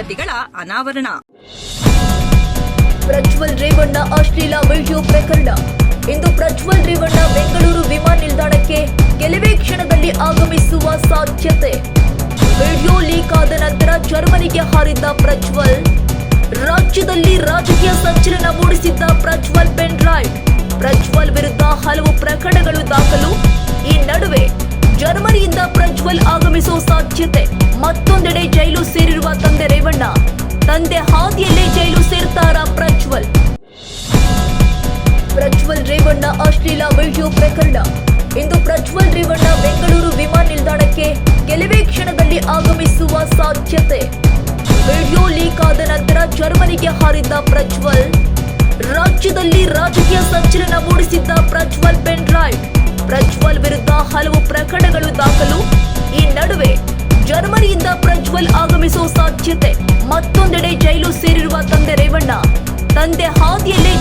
ಸಂಗತಿಗಳ ಅನಾವರಣ. ಪ್ರಜ್ವಲ್ ರೇವಣ್ಣ ಅಶ್ಲೀಲ ವಿಡಿಯೋ ಪ್ರಕರಣ. ಇಂದು ಪ್ರಜ್ವಲ್ ರೇವಣ್ಣ ಬೆಂಗಳೂರು ವಿಮಾನ ನಿಲ್ದಾಣಕ್ಕೆ ಕೆಲವೇ ಕ್ಷಣದಲ್ಲಿ ಆಗಮಿಸುವ ಸಾಧ್ಯತೆ. ವಿಡಿಯೋ ಲೀಕ್ ಆದ ನಂತರ ಜರ್ಮನಿಗೆ ಹಾರಿದ್ದ ಪ್ರಜ್ವಲ್, ರಾಜ್ಯದಲ್ಲಿ ರಾಜಕೀಯ ಸಂಚಲನ ಮೂಡಿಸಿದ್ದ ಪ್ರಜ್ವಲ್ ಪೆನ್ ಡ್ರೈವ್ ಪ್ರಜ್ವಲ್ ವಿರುದ್ಧ ಹಲವು ಪ್ರಕರಣಗಳು ದಾಖಲು. ಈ ನಡುವೆ ಜರ್ಮನಿಯಿಂದ ಪ್ರಜ್ವಲ್ ಆಗಮಿಸುವ ಸಾಧ್ಯತೆ. ಮತ್ತೊಂದೆಡೆ ಜೈಲು ಸೇರಿರುವ ತಂದೆ ರೇವಣ್ಣ. ತಂದೆ ಹಾದಿಯಲ್ಲೇ ಜೈಲು ಸೇರ್ತಾರ ಪ್ರಜ್ವಲ್. ಪ್ರಜ್ವಲ್ ರೇವಣ್ಣ ಅಶ್ಲೀಲ ವಿಡಿಯೋ ಪ್ರಕರಣ. ಇಂದು ಪ್ರಜ್ವಲ್ ರೇವಣ್ಣ ಬೆಂಗಳೂರು ವಿಮಾನ ನಿಲ್ದಾಣಕ್ಕೆ ಕೆಲವೇ ಕ್ಷಣದಲ್ಲಿ ಆಗಮಿಸುವ ಸಾಧ್ಯತೆ. ವಿಡಿಯೋ ಲೀಕ್ ಆದ ನಂತರ ಜರ್ಮನಿಗೆ ಹಾರಿದ್ದ ಪ್ರಜ್ವಲ್. ರಾಜ್ಯದಲ್ಲಿ ರಾಜಕೀಯ ಸಂಚಲನ ಮೂಡಿಸಿದ್ದ ಪ್ರಜ್ವಲ್ ಪೆನ್ ಪ್ರಜ್ವಲ್ ಆಗಮಿಸುವ ಸಾಧ್ಯತೆ. ಮತ್ತೊಂದೆಡೆ ಜೈಲು ಸೇರಿರುವ ತಂದೆ ರೇವಣ್ಣ. ತಂದೆ ಹಾದಿಯಲ್ಲೇ